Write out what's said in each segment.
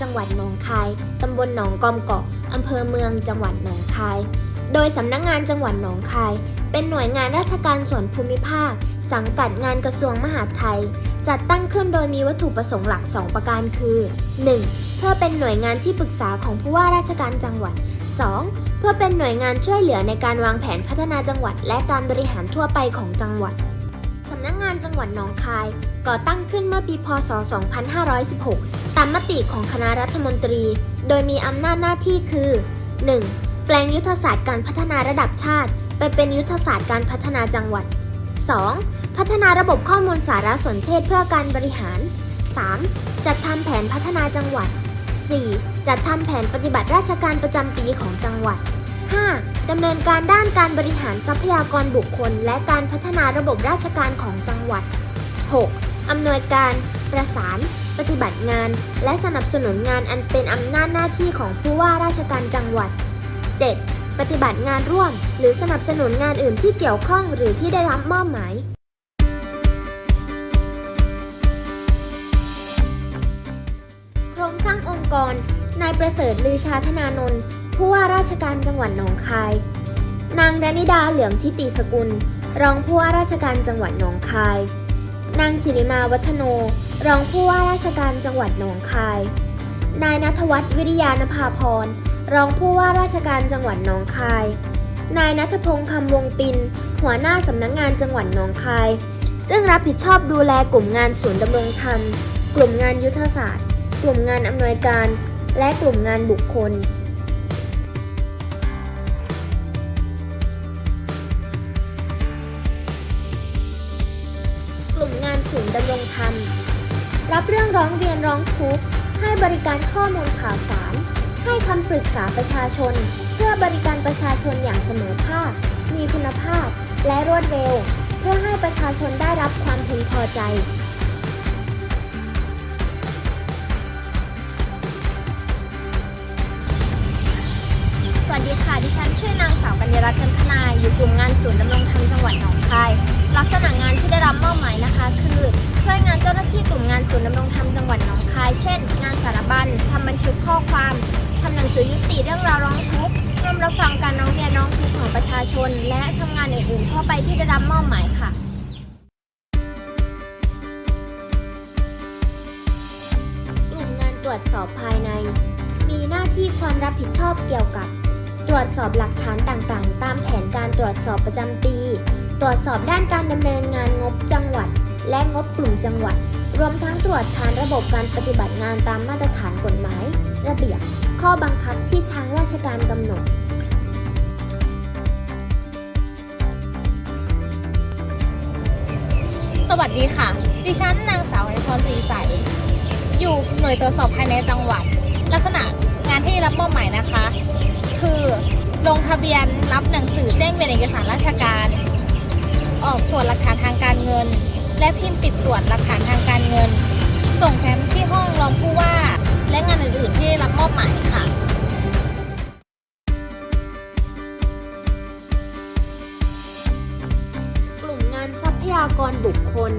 จังหวัดหนองคาย ตำบลหนองกอมเกาะอำเภอเมืองจังหวัดหนองคาย โดยสำนักงานจังหวัดหนองคาย เป็นหน่วยงานราชการส่วนภูมิภาค สังกัดงานกระทรวงมหาดไทย จัดตั้งขึ้นโดยมีวัตถุประสงค์หลัก 2 ประการคือ 1. เพื่อเป็นหน่วยงานที่ปรึกษาของผู้ว่าราชการจังหวัด 2. เพื่อเป็นหน่วยงานช่วยเหลือในการวางแผนพัฒนาจังหวัด และการบริหารทั่วไปของจังหวัดสำนักงานจังหวัดหนองคาย ก่อตั้งขึ้นเมื่อปีพศ 2516 ตามมติของคณะรัฐมนตรี โดยมีอำนาจหน้าที่คือ 1. แปลงยุทธศาสตร์การพัฒนาระดับชาติ ไปเป็นยุทธศาสตร์การพัฒนาจังหวัด 2. พัฒนาระบบข้อมูลสารสนเทศเพื่อการบริหาร 3. จัดทำแผนพัฒนาจังหวัด 4. จัดทำแผนปฏิบัติราชการประจำปีของจังหวัด 5. ดำเนินการด้านการบริหารทรัพยากรบุคคล และการพัฒนาระบบราชการของจังหวัด 6. อำนวยการ ประสาน ปฏิบัติงาน และสนับสนุนงานอันเป็นอำนาจหน้าที่ของผู้ว่าราชการจังหวัด 7. ปฏิบัติงานร่วม หรือสนับสนุนงานอื่นที่เกี่ยวข้องหรือที่ได้รับมอบหมายโครงสร้างองค์กร นายประเสริฐลือชาธนานนท์ผู้ว่าราชการจังหวัดหนองคาย นางดานิดาเหลืองทิติสกุล รองผู้ว่าราชการจังหวัดหนองคาย นางสิริมาวัฒโน รองผู้ว่าราชการจังหวัดหนองคาย นายนัทวัฒน์วิริยานภาพร รองผู้ว่าราชการจังหวัดหนองคาย นายนัทพงษ์คำวงปิน หัวหน้าสำนักงงานจังหวัดหนองคาย ซึ่งรับผิดชอบดูแลกลุ่มงานศูนย์ดำรงธรรม กลุ่มงานยุทธศาสตร์ กลุ่มงานอำนวยการ และกลุ่มงานบุคคล ดำรงธรรม รับเรื่องร้องเรียนร้องทุกข์ ให้บริการข้อมูลข่าวสาร ให้คำปรึกษาประชาชน เพื่อบริการประชาชนอย่างเสมอภาค มีคุณภาพ และรวดเร็ว เพื่อให้ประชาชนได้รับความพึงพอใจสวัสดีค่ะ ดิฉันชื่อนางสาวกัญญารัตน์กันทนายอยู่กลุ่มงานศูนย์ดำรงธรรมจังหวัดหนองคาย ลักษณะงานที่ได้รับมอบหมายนะคะ คือช่วยงานเจ้าหน้าที่กลุ่มงานศูนย์ดำรงธรรมจังหวัดหนองคาย เช่น งานสารบัญทำบันทึกข้อความทำหนังสือยุติเรื่องราวร้องทุกข์ร่วมรับฟังการร้องเรียนร้องทุกข์ของประชาชน และทำงานอื่นๆทั่วไปที่ได้รับมอบหมายค่ะกลุ่มงานตรวจสอบภายใน มีหน้าที่ความรับผิดชอบเกี่ยวกับ ตรวจสอบหลักฐานต่างๆ ตามแผนการตรวจสอบประจำปี ตรวจสอบด้านการดำเนินงานงบจังหวัด และงบกลุ่มจังหวัด รวมทั้งตรวจทานระบบการปฏิบัติงานตามมาตรฐานกฎหมาย ระเบียบ ข้อบังคับที่ทางราชการกำหนดสวัสดีค่ะ ดิฉันนางสาวอพรศรีใส อยู่หน่วยตรวจสอบภายในจังหวัด ลักษณะงานที่รับมอบหมายนะคะ คือลงทะเบียนรับหนังสือแจ้งเป็นเอกสารราชการ ออกตรวจหลักฐานทางการเงิน และพิมพ์ปิดตรวจหลักฐานทางการเงิน ส่งแฟ้มที่ห้องรองผู้ว่า และงานอื่นๆที่รับมอบหมายค่ะกลุ่มงานทรัพยากรบุคคล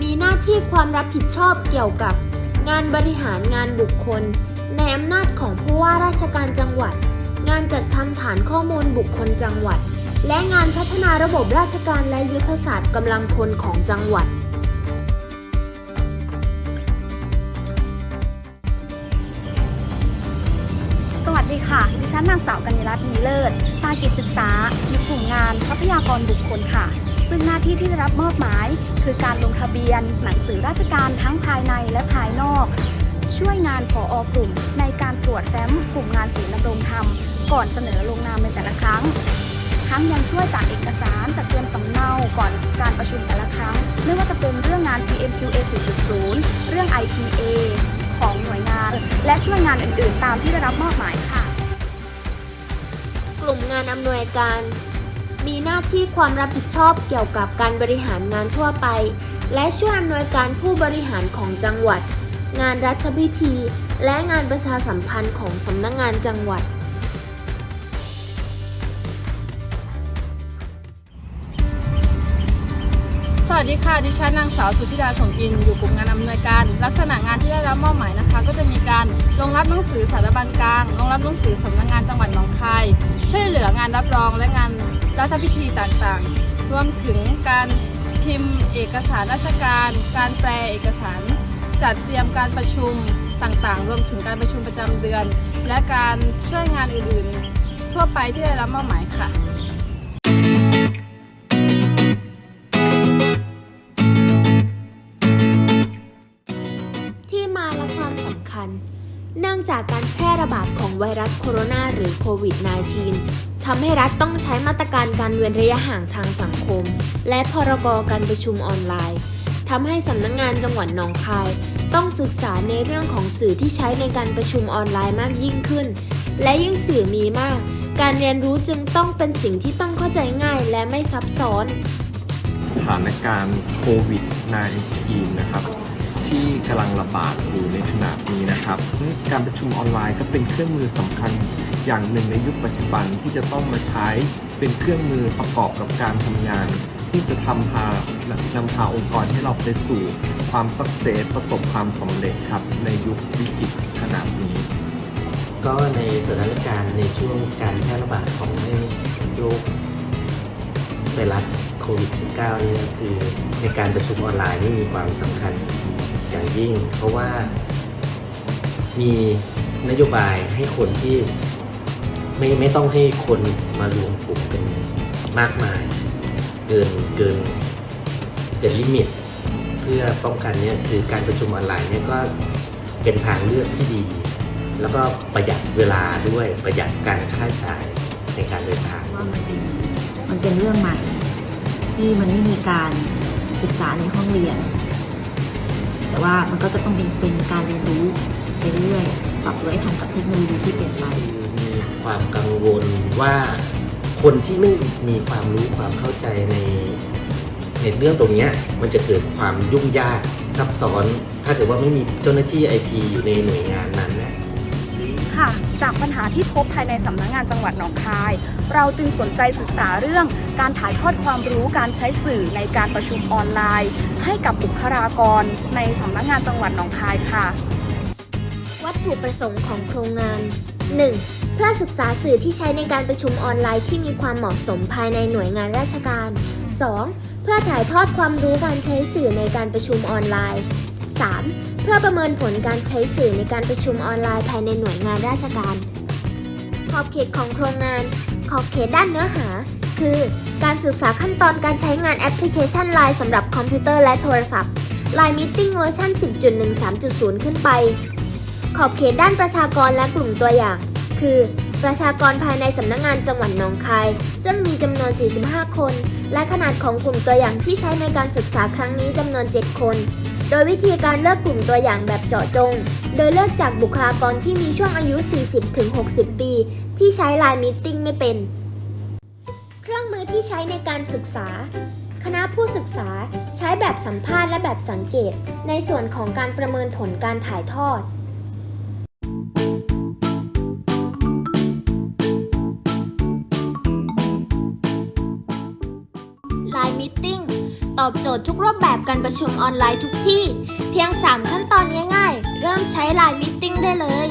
มีหน้าที่ความรับผิดชอบเกี่ยวกับ งานบริหารงานบุคคล ในอำนาจของผู้ว่าราชการจังหวัด งานจัดทำฐานข้อมูลบุคคลจังหวัด และงานพัฒนาระบบราชการและยุทธศาสตร์กำลังพลของจังหวัด สวัสดีค่ะ ดิฉันนางสาวกัญญรัตน์มีเลิศสากิจศึกษาอยู่กลุ่มงานทรัพยากรบุคคลค่ะ ซึ่งหน้าที่ที่ได้รับมอบหมาย คือการลงทะเบียน หนังสือราชการทั้งภายในและภายนอก ช่วยงานผออกลุ่ม ในการตรวจแฟ้มกลุ่มงานศูนย์ดำรงธรรม ก่อนเสนอลงนามในแต่ละครั้ง ทั้งยังช่วยจากเอกสารจัดเตรียมสำเนาก่อนการประชุมแต่ละครั้ง ไม่ว่าจะเป็นเรื่องงาน PMQA 4.0 เรื่อง IPA ของหน่วยงาน และช่วยงานอื่นๆ ตามที่ได้รับมอบหมายค่ะ กลุ่มงานอำนวยการ มีหน้าที่ความรับผิดชอบเกี่ยวกับการบริหารงานทั่วไป และช่วยอำนวยการผู้บริหารของจังหวัด งานรัฐพิธี และงานประชาสัมพันธ์ของสำนักงานจังหวัด สวัสดีค่ะ ดิฉันนางสาวสุธิดาสมอิน อยู่กลุ่มงานอำนวยการ ลักษณะงานที่ได้รับมอบหมายนะคะ ก็จะมีการลงรับหนังสือสารบัญกลาง ลงรับหนังสือสำนักงานจังหวัดหนองคาย ช่วยเหลืองานรับรองและงานรัฐพิธีต่างๆ รวมถึงการพิมพ์เอกสารราชการ การแปลเอกสาร จัดเตรียมการประชุมต่างๆ รวมถึงการประชุมประจำเดือน และการช่วยงานอื่นๆ ทั่วไปที่ได้รับมอบหมายค่ะ เนื่องจากการแพร่ระบาดของไวรัสโคโรนาหรือโควิด -19 ทำให้รัฐต้องใช้มาตรการการเว้นระยะห่างทางสังคม และพรกการประชุมออนไลน์ทำให้สำนักงงานจังหวัดหนองคาย ต้องศึกษาในเรื่องของสื่อที่ใช้ในการประชุมออนไลน์มากยิ่งขึ้น และยิ่งสื่อมีมาก การเรียนรู้จึงต้องเป็นสิ่งที่ต้องเข้าใจง่ายและไม่ซับซ้อน สถานการณ์โควิด -19 นะครับ ที่กำลังระบาดอยู่ในขณะนี้นะครับ การประชุมออนไลน์ก็เป็นเครื่องมือสำคัญอย่างหนึ่งในยุคปัจจุบันที่จะต้องมาใช้เป็นเครื่องมือประกอบกับการทำงาน ที่จะทำพานำพาองค์กรให้เราไปสู่ความสักเซสประสบความสำเร็จครับในยุควิกฤตขนาดนี้ ก็ในสถานการณ์ในช่วงการแพร่ระบาดของโรคไวรัสโควิด -19 นี่คือในการประชุมออนไลน์นี่มีความสำคัญ อย่างยิ่ง เพราะว่ามีนโยบายให้คนที่ไม่ไม่ต้องให้คนมารวมกลุ่มเป็นมากมาย เกินเกินเกินลิมิต เพื่อป้องกันเนี่ยคือการประชุมออนไลน์เนี่ยก็เป็นทางเลือกที่ดี แล้วก็ประหยัดเวลาด้วยประหยัดการค่าใช้จ่ายในการเดินทางว่ามันเป็นมันเป็นเรื่องใหม่ ที่มันไม่มีการศึกษาในห้องเรียน ว่ามันก็จะต้องเป็นเป็นการเรียนรู้ไปเรื่อยปรับตัวให้ทันกับเทคโนโลยีที่เปลี่ยนไป มีความกังวลว่าคนที่ไม่มีความรู้ความเข้าใจในในเรื่องตรงนี้มันจะเกิดความยุ่งยากซับซ้อน ถ้าเกิดว่าไม่มีเจ้าหน้าที่ไอทีอยู่ในหน่วยงานนั้นนะ ค่ะ จากปัญหาที่พบภายในสำนักงานจังหวัดหนองคาย เราจึงสนใจศึกษาเรื่องการถ่ายทอดความรู้การใช้สื่อในการประชุมออนไลน์ ให้กับบุคลากรในสำนักงานจังหวัดหนองคายค่ะ วัตถุประสงค์ของโครงงาน 1. เพื่อศึกษาสื่อที่ใช้ในการประชุมออนไลน์ที่มีความเหมาะสมภายในหน่วยงานราชการ 2. เพื่อถ่ายทอดความรู้การใช้สื่อในการประชุมออนไลน์ 3. เพื่อประเมินผลการใช้สื่อในการประชุมออนไลน์ภายในหน่วยงานราชการ ขอบเขตของโครงงาน ขอบเขตด้านเนื้อหา คือ การศึกษาขั้นตอนการใช้งานแอปพลิเคชัน Line สำหรับคอมพิวเตอร์และโทรศัพท์ Line Meeting เวอร์ชัน10.13.0 ขึ้นไป ขอบเขตด้านประชากรและกลุ่มตัวอย่าง คือ ประชากรภายในสำนักงงานจังหวัดหนองคาย ซึ่งมีจำนวน 45 คน และขนาดของกลุ่มตัวอย่างที่ใช้ในการศึกษาครั้งนี้จำนวน 7 คน โดยวิธีการเลือกกลุ่มตัวอย่างแบบเจาะจง โดยเลือกจากบุคลากรที่มีช่วงอายุ 40-60 ปี ที่ใช้ไลน์มิสติ้งไม่เป็น เครื่องมือที่ใช้ในการศึกษา คณะผู้ศึกษาใช้แบบสัมภาษณ์และแบบสังเกต ในส่วนของการประเมินผลการถ่ายทอด อบโจทย์ทุกรูปแบบการประชุมออนไลน์ทุกที่ เพียง 3 ขั้นตอนง่ายๆ เริ่มใช้ Line Meeting ได้เลย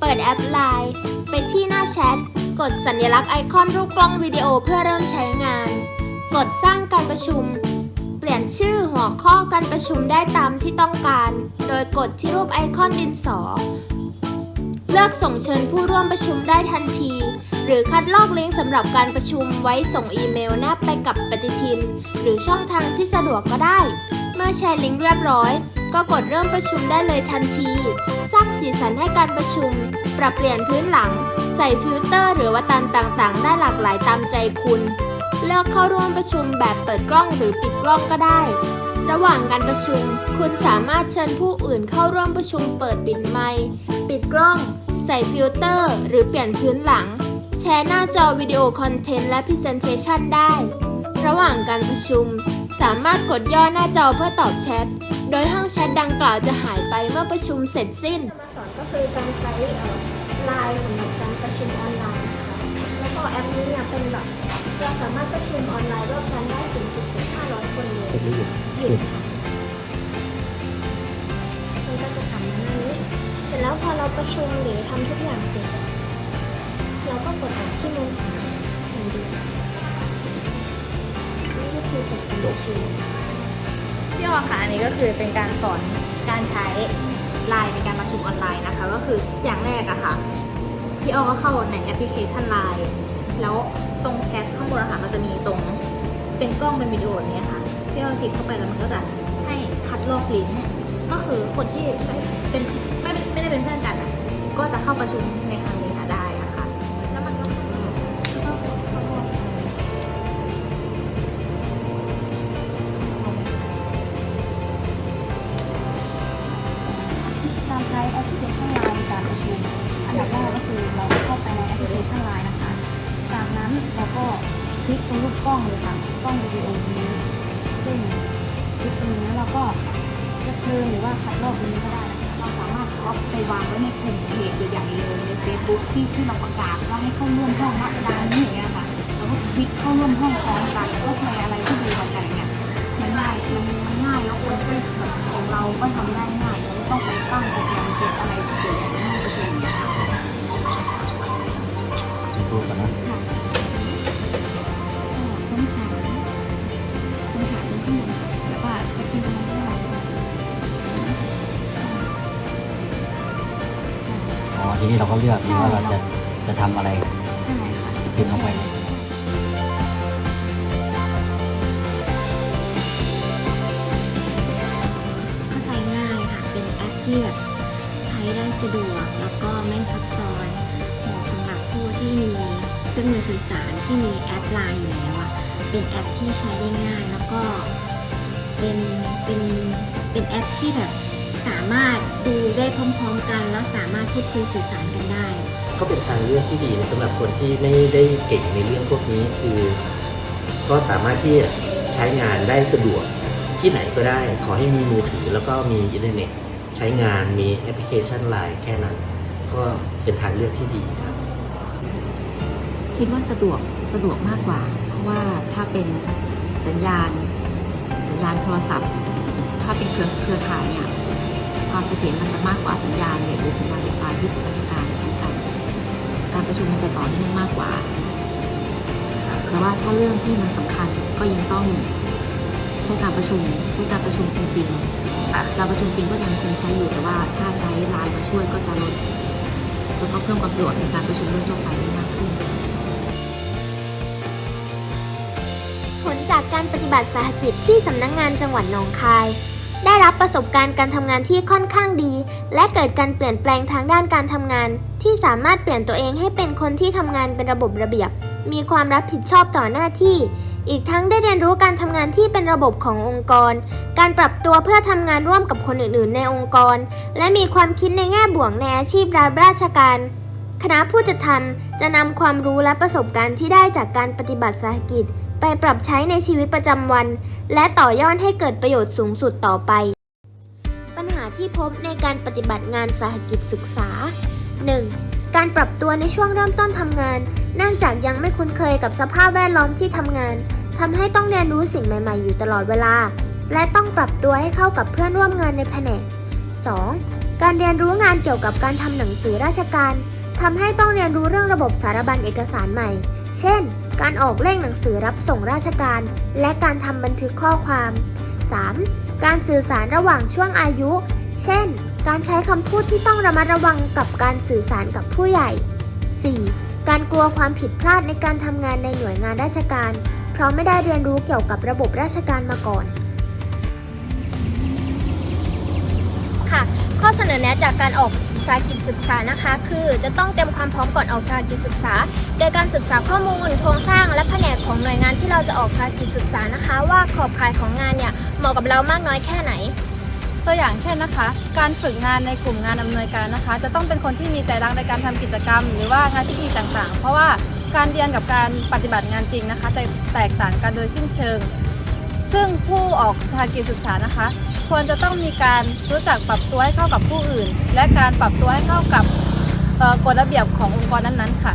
เปิดแอป Line ไปที่หน้าแชท กดสัญลักษณ์ไอคอนรูปกล้องวิดีโอเพื่อเริ่มใช้งาน กดสร้างการประชุม เปลี่ยนชื่อหัวข้อการประชุมได้ตามที่ต้องการ โดยกดที่รูปไอคอนดินสอ เลือกส่งเชิญผู้ร่วมประชุมได้ทันที หรือคัดลอกลิงก์สำหรับการประชุมไว้ส่งอีเมลแนบไปกับปฏิทิน หรือช่องทางที่สะดวกก็ได้ เมื่อแชร์ลิงก์เรียบร้อย ก็กดเริ่มประชุมได้เลยทันที สร้างสีสันให้การประชุม ปรับเปลี่ยนพื้นหลัง ใส่ฟิลเตอร์หรือวัตันต่างๆ ได้หลากหลายตามใจคุณ เลือกเข้าร่วมประชุมแบบเปิดกล้องหรือปิดกล้องก็ได้ ระหว่างการประชุม คุณสามารถเชิญผู้อื่นเข้าร่วมประชุมเปิดปิดไมค์ปิดกล้องใส่ฟิลเตอร์ หรือเปลี่ยนพื้นหลัง แชร์หน้าจอวิดีโอคอนเทนต์และพรีเซนเทชันได้ ระหว่างการประชุม สามารถกดย่อหน้าจอเพื่อตอบแชท โดยห้องแชทดังกล่าวจะหายไปเมื่อประชุมเสร็จสิ้น มาสอนก็คือการใช้ไลน์สำหรับการประชุมออนไลน์ค่ะแล้วก็แอปนี้เนี่ยเป็นแบบเราสามารถประชุมออนไลน์ร่วมกันได้สูงสุดถึง500 คนเลยหรือยุดค่ะมันก็จะกลับมาหน้านี้ เสร็จแล้วพอเราประชุมหรือทำทุกอย่างเสร็จ เราก็กดออกที่มุมขวาแห่งเดียวนี่ก็คือจบการชุมพี่ออค่ะอันนี้ก็คือเป็นการสอนการใช้ไลน์ในการประชุมออนไลน์นะคะ ก็คืออย่างแรกอะค่ะพี่ออก็เข้าในแอปพลิเคชันไลน์แล้วตรงแชทข้างบนอะค่ะมันจะมีตรงเป็นกล้องเป็นวิดีโอเนี้ยค่ะพี่ออคลิกเข้าไปแล้วมันก็จะให้คัดลอกลิงก์ก็คือคนที่ไม่เป็นไม่ได้ไม่ได้เป็นเพื่อนกันอะก็จะเข้าประชุมในครั้งนี้ จะเชิญหรือว่าคัดลอกตรงนี้ก็ได้นะคะเราสามารถก๊อปไปวางไว้ในกลุ่มเพจใหญ่ๆเลยใน Facebook ที่ที่เราประกาศว่าให้เข้าร่วมห้องณเวลานี้อย่างเงี้ยค่ะเราก็คลิกเข้าร่วมห้องพร้อมกันแล้วก็แชร์อะไรที่ดีกันอย่างเงี้ยมันง่ายมันมันง่ายแล้วคนก็แบบอย่างเราก็ทำได้ง่ายเราไม่ต้องไปตั้งโปรแกรมเซตอะไรเกี่ยวกับห้องประชุมอย่างเงี้ยค่ะดูก่อนนะ ทีนี้เราก็เลือกใช่ ว่าเราจะจะทำอะไรใช่ค่ะพิมพ์ลงไป เข้าใจง่ายค่ะ เป็นแอปที่แบบใช้ได้สะดวก แล้วก็ไม่ซับซ้อนเหมาะสำหรับผู้ที่มีเครื่องมือสื่อสารที่มีแอปไลน์อยู่แล้วอะเป็นแอปที่ใช้ได้ง่ายแล้วก็เป็นเป็นเป็นแอปที่แบบสามารถดูได้พร้อมๆกัน แล้วสามารถพูดคุยสื่อสารกันได้ ก็เป็นทางเลือกที่ดีสำหรับคนที่ไม่ได้เก่งในเรื่องพวกนี้คือ ก็สามารถที่จะใช้งานได้สะดวกที่ไหนก็ได้ ขอให้มีมือถือแล้วก็มีอินเทอร์เน็ตใช้งานมีแอปพลิเคชันไลน์แค่นั้น ก็เป็นทางเลือกที่ดีครับ คิดว่าสะดวกสะดวกมากกว่า เพราะว่าถ้าเป็นสัญญาณ สัญญาณโทรศัพท์ ถ้าเป็นเครือเครือข่ายเนี่ย ความเสถียรมันจะมากกว่าสัญญาณเน็ตหรือสัญญาณไฟฟ้าที่ส่วนราชการใช้กัน การประชุมมันจะต่อเนื่องมากกว่า แต่ว่าถ้าเรื่องที่มันสำคัญก็ยังต้องใช้การประชุมใช้การประชุมจริงๆการประชุมจริงก็ยังคงใช้อยู่แต่ว่าถ้าใช้ไลน์มาช่วยก็จะลดแล้วก็เพิ่มความสะดวกในการประชุมเรื่องทั่วไปได้มากขึ้น ผลจากการปฏิบัติสหกิจที่สำนักงงานจังหวัดหนองคาย ได้รับประสบการณ์การทำงานที่ค่อนข้างดี และเกิดการเปลี่ยนแปลงทางด้านการทำงาน ที่สามารถเปลี่ยนตัวเองให้เป็นคนที่ทำงานเป็นระบบระเบียบ มีความรับผิดชอบต่อหน้าที่ อีกทั้งได้เรียนรู้การทำงานที่เป็นระบบขององค์กร การปรับตัวเพื่อทำงานร่วมกับคนอื่น ๆ ในองค์กร และมีความคิดในแง่บวกในอาชีพรับราชการ คณะผู้จัดทำจะนำความรู้และประสบการณ์ที่ได้จากการปฏิบัติสหกิจ ไปปรับใช้ในชีวิตประจำวัน และต่อยอดให้เกิดประโยชน์สูงสุดต่อไป ปัญหาที่พบในการปฏิบัติงานสหกิจศึกษา 1. การปรับตัวในช่วงเริ่มต้นทำงาน เนื่องจากยังไม่คุ้นเคยกับสภาพแวดล้อมที่ทำงานทำให้ต้องเรียนรู้สิ่งใหม่ ๆ อยู่ตลอดเวลา และต้องปรับตัวให้เข้ากับเพื่อนร่วมงานในแผนก 2. การเรียนรู้งานเกี่ยวกับการทำหนังสือราชการทำให้ต้องเรียนรู้เรื่องระบบสารบัญเอกสารใหม่ เช่น การออกเลขหนังสือรับส่งราชการ และการทำบันทึกข้อความ 3. การสื่อสารระหว่างช่วงอายุ เช่น การใช้คำพูดที่ต้องระมัดระวังกับการสื่อสารกับผู้ใหญ่ 4. การกลัวความผิดพลาดในการทำงานในหน่วยงานราชการ เพราะไม่ได้เรียนรู้เกี่ยวกับระบบราชการมาก่อน ค่ะ ข้อเสนอแนะจากการออก สากิจศึกษานะคะ คือจะต้องเตรียมความพร้อมก่อนออกสากิจศึกษา โดยการศึกษาข้อมูล โครงสร้างและแผนกของหน่วยงานที่เราจะออกสากิจศึกษานะคะ ว่าขอบข่ายของงานเนี่ยเหมาะกับเรามากน้อยแค่ไหน ตัวอย่างเช่นนะคะ การฝึกงานในกลุ่มงานอำนวยการนะคะ จะต้องเป็นคนที่มีใจรักในการทำกิจกรรม หรือว่างานพิธีต่างๆ เพราะว่าการเรียนกับการปฏิบัติงานจริงนะคะจะแตกต่างกันโดยสิ้นเชิง ซึ่งผู้ออกสากิจศึกษานะคะ ควรจะต้องมีการรู้จักปรับตัวให้เข้ากับผู้อื่น และการปรับตัวให้เข้ากับกฎระเบียบขององค์กรนั้นๆค่ะ